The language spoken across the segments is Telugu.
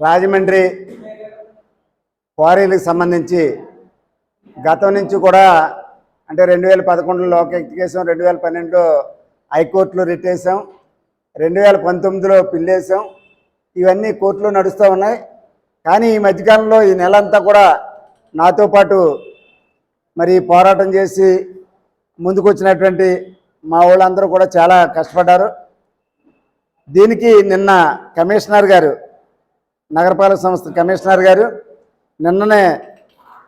రాజమండ్రి క్వారీలకు సంబంధించి గతం నుంచి కూడా అంటే రెండు వేల పదకొండులో లోకెక్కేసాం రెండు వేల పన్నెండులో హైకోర్టులో రిట్ వేసాం రెండు వేల పంతొమ్మిదిలో పిల్లేసాం ఇవన్నీ కోర్టులో నడుస్తూ ఉన్నాయి. కానీ ఈ మధ్యకాలంలో ఈ నెల అంతా కూడా నాతో పాటు మరి పోరాటం చేసి ముందుకు వచ్చినటువంటి మా వాళ్ళందరూ కూడా చాలా కష్టపడ్డారు. దీనికి నిన్న కమిషనర్ గారు నగరపాలక సంస్థ కమిషనర్ గారు నిన్ననే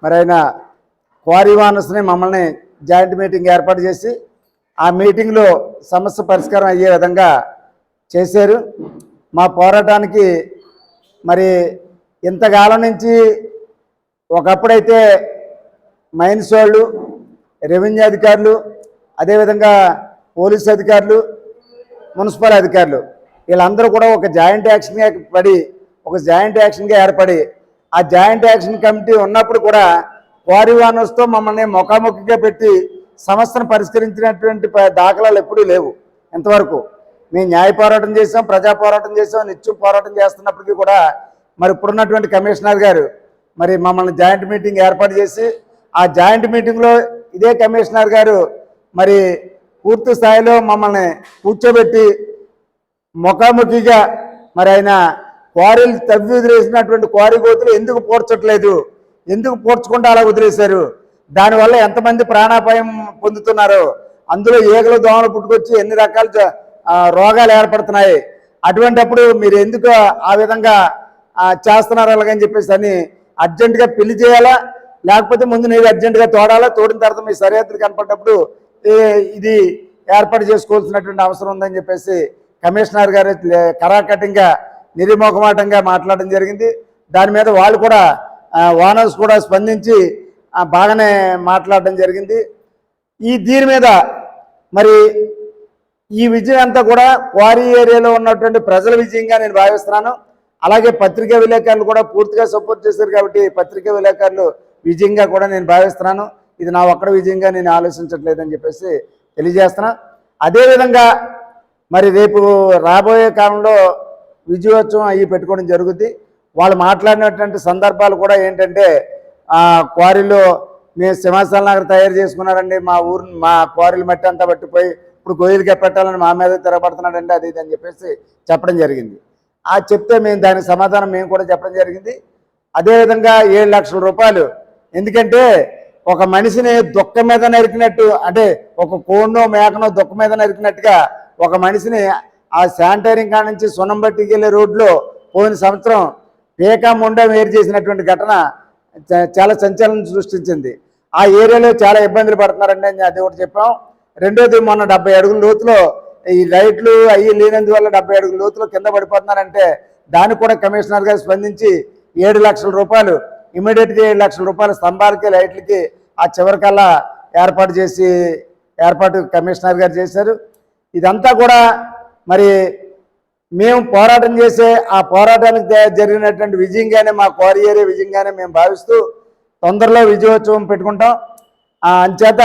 మరి ఆయన క్వారీ వానర్స్ని మమ్మల్ని జాయింట్ మీటింగ్ ఏర్పాటు చేసి ఆ మీటింగ్లో సమస్య పరిష్కారం అయ్యే విధంగా చేశారు. మా పోరాటానికి మరి ఇంతకాలం నుంచి ఒకప్పుడైతే మైన్స్ వాళ్ళు రెవెన్యూ అధికారులు అదేవిధంగా పోలీస్ అధికారులు మున్సిపల్ అధికారులు వీళ్ళందరూ కూడా ఒక జాయింట్ యాక్షన్గా పడి ఒక జాయింట్ యాక్షన్గా ఏర్పడి ఆ జాయింట్ యాక్షన్ కమిటీ ఉన్నప్పుడు కూడా క్వారీ మమ్మల్ని ముఖాముఖిగా పెట్టి సమస్యను పరిష్కరించినటువంటి దాఖలాలు ఎప్పుడూ లేవు ఇంతవరకు. మేము న్యాయ పోరాటం చేసాం ప్రజా పోరాటం చేసాం నిత్యం పోరాటం చేస్తున్నప్పటికీ కూడా మరి ఇప్పుడున్నటువంటి కమిషనర్ గారు మరి మమ్మల్ని జాయింట్ మీటింగ్ ఏర్పాటు చేసి ఆ జాయింట్ మీటింగ్లో ఇదే కమిషనర్ గారు మరి పూర్తి స్థాయిలో మమ్మల్ని కూర్చోబెట్టి ముఖాముఖిగా మరి ఆయన క్వారీలు తవ్వి వదిలేసినటువంటి క్వారీ గోతులు ఎందుకు పూడ్చట్లేదు? ఎందుకు పోడ్చకుండా అలా వదిలేశారు? దానివల్ల ఎంతమంది ప్రాణాపాయం పొందుతున్నారు? అందులో ఈగలు దోమలు పుట్టుకొచ్చి ఎన్ని రకాల రోగాలు ఏర్పడుతున్నాయి? అటువంటప్పుడు మీరు ఎందుకు ఆ విధంగా చేస్తున్నారు అలాగని చెప్పేసి అని అర్జెంటుగా పెళ్ళి చేయాలా? లేకపోతే ముందు నేను అర్జెంటుగా తోడాలా? తోడిన తర్వాత మీ సరిహద్దులు కనపడ్డప్పుడు ఇది ఏర్పాటు చేసుకోవాల్సినటువంటి అవసరం ఉందని చెప్పేసి కమిషనర్ గారు కరాకటంగా నిర్మోహమాటంగా మాట్లాడడం జరిగింది. దాని మీద వాళ్ళు కూడా ఓనర్స్ కూడా స్పందించి బాగానే మాట్లాడడం జరిగింది. ఈ దీని మీద మరి ఈ విజయం అంతా కూడా క్వారీ ఏరియాలో ఉన్నటువంటి ప్రజల విజయంగా నేను భావిస్తున్నాను. అలాగే పత్రికా విలేకరులు కూడా పూర్తిగా సపోర్ట్ చేశారు కాబట్టి పత్రికా విలేకరులు విజయంగా కూడా నేను భావిస్తున్నాను. ఇది నా ఒక్కడ విజయంగా నేను ఆలోచించట్లేదని చెప్పేసి తెలియజేస్తున్నా. అదేవిధంగా మరి రేపు రాబోయే కాలంలో విజయోత్సవం అయ్యి పెట్టుకోవడం జరుగుద్ది. వాళ్ళు మాట్లాడినటువంటి సందర్భాలు కూడా ఏంటంటే ఆ క్వారీలో మేము సింహాచల నగర్ తయారు చేసుకున్నారండి. మా ఊరు మా క్వారీలు మట్టి అంతా పట్టిపోయి ఇప్పుడు గొయ్యలకి పెట్టాలని మా మీద తిరగబడుతున్నాడండి. అది ఇది అని చెప్పేసి చెప్పడం జరిగింది. ఆ చెప్తే మేము దానికి సమాధానం మేము కూడా చెప్పడం జరిగింది. అదేవిధంగా ఏడు లక్షల రూపాయలు. ఎందుకంటే ఒక మనిషిని దుఃఖ మీద నరికినట్టు అంటే ఒక కోణో మేకనో దుఃఖం మీద నరికినట్టుగా ఒక మనిషిని ఆ శానిటైరింగ్ కాడ నుంచి సున్నం బట్టికి రోడ్లో పోయిన సంవత్సరం పేకా ముండా వేరు చేసినటువంటి ఘటన చాలా సంచలనం సృష్టించింది. ఆ ఏరియాలో చాలా ఇబ్బందులు పడుతున్నారండి అని అది ఒకటి చెప్పాం. రెండోది మొన్న డెబ్బై అడుగుల లోతులో ఈ లైట్లు అవి లేనందువల్ల డెబ్బై అడుగుల లోతులో కింద పడిపోతున్నారంటే దానికి కూడా కమిషనర్ గారు స్పందించి ఏడు లక్షల రూపాయలు ఇమీడియట్గా ఏడు లక్షల రూపాయలు స్తంభాలకి లైట్లకి ఆ చివరికల్లా ఏర్పాటు చేసి ఏర్పాటు కమిషనర్ గారు చేశారు. ఇదంతా కూడా మరి మేము పోరాటం చేసే ఆ పోరాటానికి జరిగినటువంటి విజయంగానే మా కోరియరే విజయంగానే మేము భావిస్తూ తొందరలో విజయోత్సవం పెట్టుకుంటాం. ఆ అంచేత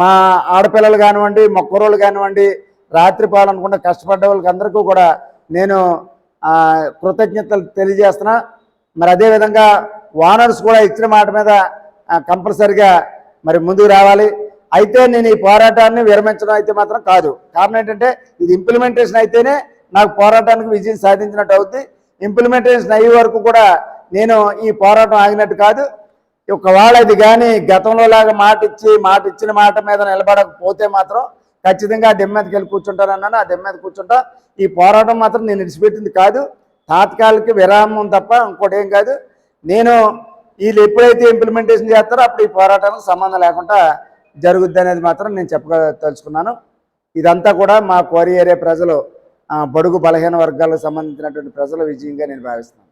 మా ఆడపిల్లలు కానివ్వండి మా కానివ్వండి రాత్రి పాలనుకుంటే కష్టపడ్డ వాళ్ళకి అందరికీ కూడా నేను కృతజ్ఞతలు తెలియజేస్తున్నా. మరి అదేవిధంగా వానర్స్ కూడా ఇచ్చిన మాట మీద కంపల్సరిగా మరి ముందుకు రావాలి. అయితే నేను ఈ పోరాటాన్ని విరమించడం అయితే మాత్రం కాదు. కారణం ఏంటంటే ఇది ఇంప్లిమెంటేషన్ అయితేనే నాకు పోరాటానికి విజయం సాధించినట్టు అవుద్ది. ఇంప్లిమెంటేషన్ అయ్యే వరకు కూడా నేను ఈ పోరాటం ఆగినట్టు కాదు. ఒకవేళ అది కానీ గతంలో లాగా మాట ఇచ్చి మాట ఇచ్చిన మాట మీద నిలబడకపోతే మాత్రం ఖచ్చితంగా ఆ దెమ్మీదకి వెళ్ళి కూర్చుంటానన్నాను. ఆ దెమ్మ కూర్చుంటా. ఈ పోరాటం మాత్రం నేను విడిచిపెట్టింది కాదు. తాత్కాలిక విరామం తప్ప ఇంకోటి ఏం కాదు. నేను వీళ్ళు ఎప్పుడైతే ఇంప్లిమెంటేషన్ చేస్తారో అప్పుడు ఈ పోరాటానికి సంబంధం లేకుండా జరుగుద్ది అనేది మాత్రం నేను చెప్పదలుచుకున్నాను ఇదంతా కూడా మా కోరి ఏరియా ప్రజలు బడుగు బలహీన వర్గాలకు సంబంధించినటువంటి ప్రజల విజయంగా నేను భావిస్తున్నాను.